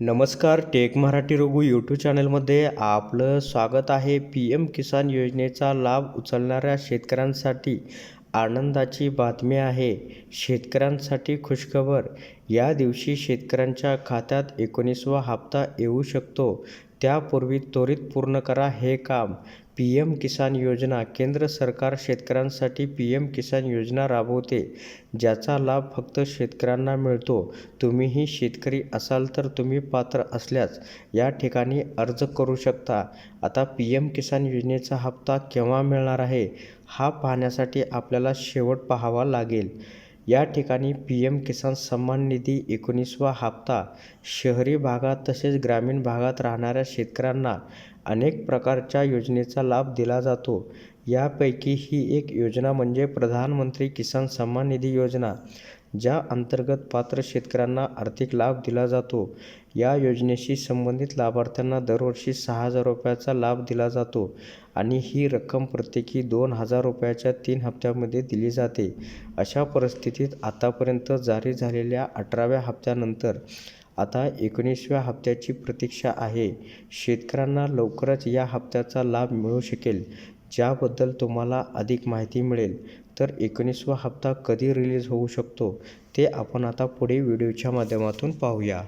नमस्कार take Marathi Raghu YouTube चॅनलमध्ये आपलं स्वागत आहे. पी एम किसान योजनेचा लाभ उचलणाऱ्या शेतकऱ्यांसाठी आनंदाची बातमी आहे. शेतकऱ्यांसाठी खुशखबर या दिवशी शेतकऱ्यांच्या खात्यात एकोणीसवा हप्ता येऊ शकतो. त्यापूर्वी त्वरित पूर्ण करा हे काम. पी एम किसान योजना केंद्र सरकार शेतकऱ्यांसाठी पी एम किसान योजना राबवते ज्याचा लाभ फक्त शेतकऱ्यांना मिळतो. तुम्हीही शेतकरी असाल तर तुम्ही पात्र असल्यास या ठिकाणी अर्ज करू शकता. आता पी एम किसान योजनेचा हप्ता केव्हा मिळणार आहे हा पाहण्यासाठी आपल्याला शेवट पाहावा लागेल. या ठिकाणी पी एम किसान सन्मान निधी एकोणीसवा हप्ता. शहरी भागात तसेच ग्रामीण भागात राहणाऱ्या शेतकऱ्यांना अनेक प्रकारच्या योजनेचा लाभ दिला जातो. यापैकी ही एक योजना म्हणजे प्रधानमंत्री किसान सन्मान निधी योजना ज्या अंतर्गत पात्र शेतकऱ्यांना आर्थिक लाभ दिला जातो. या योजनेशी संबंधित लाभार्थ्यांना दरवर्षी सहा हजार रुपयाचा लाभ दिला जातो आणि ही रक्कम प्रत्येकी दोन हजार रुपयाच्या तीन हप्त्यामध्ये दिली जाते. अशा परिस्थितीत आतापर्यंत जारी झालेल्या अठराव्या हप्त्यानंतर आता एकोणीसव्या हप्त्याची प्रतीक्षा आहे. शेतकऱ्यांना लवकरच या हप्त्याचा लाभ मिळू शकेल ज्याबद्दल तुम्हाला अधिक माहिती मिळेल. तर एकोणीसवा हप्ता कधी रिलीज होऊ शकतो ते आपण आता पुढे व्हिडिओच्या माध्यमातून पाहूया.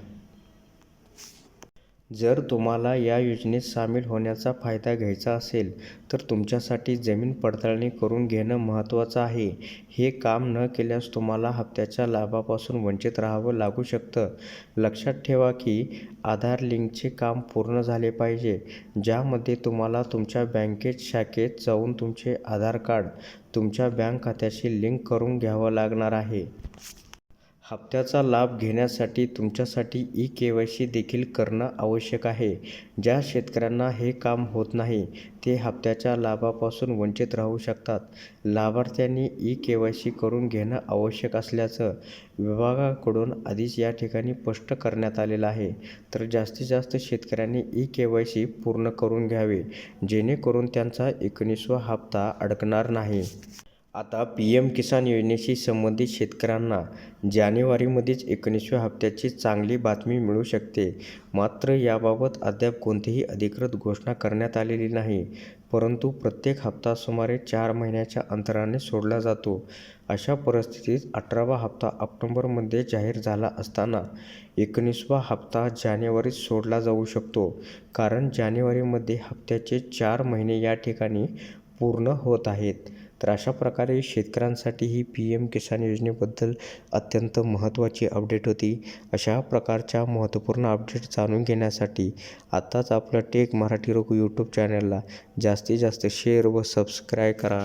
जर तुम्हाला या योजनेत सामील होण्याचा फायदा घ्यायचा असेल तर तुमच्यासाठी जमीन पडताळणी करून घेणं महत्त्वाचं आहे. हे काम न केल्यास तुम्हाला हप्त्याच्या लाभापासून वंचित राहावं लागू शकतं. लक्षात ठेवा की आधार लिंकचे काम पूर्ण झाले पाहिजे ज्यामध्ये तुम्हाला तुमच्या बँकेत शाखेत जाऊन तुमचे आधार कार्ड तुमच्या बँक खात्याशी लिंक करून घ्यावं लागणार आहे. हप्त्याचा लाभ घेण्यासाठी तुमच्यासाठी ई के वाय सी देखील करणं आवश्यक आहे. ज्या शेतकऱ्यांना हे काम होत नाही ते हप्त्याच्या लाभापासून वंचित राहू शकतात. लाभार्थ्यांनी ई के वाय सी करून घेणं आवश्यक असल्याचं विभागाकडून आधीच या ठिकाणी स्पष्ट करण्यात आलेलं आहे. तर जास्तीत जास्त शेतकऱ्यांनी ई के वाय सी पूर्ण करून घ्यावे जेणेकरून त्यांचा एकोणीसवा हप्ता अडकणार नाही. आता पी एम किसान योजनेशी संबंधित शेतकऱ्यांना जानेवारीमध्येच एकोणीसव्या हप्त्याची चांगली बातमी मिळू शकते. मात्र याबाबत अद्याप कोणतीही अधिकृत घोषणा करण्यात आलेली नाही. परंतु प्रत्येक हप्ता सुमारे चार महिन्याच्या अंतराने सोडला जातो. अशा परिस्थितीत अठरावा हप्ता ऑक्टोबरमध्ये जाहीर झाला असताना एकोणीसवा हप्ता जानेवारीत सोडला जाऊ शकतो. कारण जानेवारीमध्ये हप्त्याचे चार महिने या ठिकाणी पूर्ण होत आहेत. तर अशा प्रकारे शेतकऱ्यांसाठी ही पी एम किसान योजनेबद्दल अत्यंत महत्त्वाची अपडेट होती. अशा प्रकारच्या महत्त्वपूर्ण अपडेट जाणून घेण्यासाठी आत्ताच आपलं टेक मराठी रोग यूट्यूब चॅनलला जास्तीत जास्त शेअर व सबस्क्राय करा.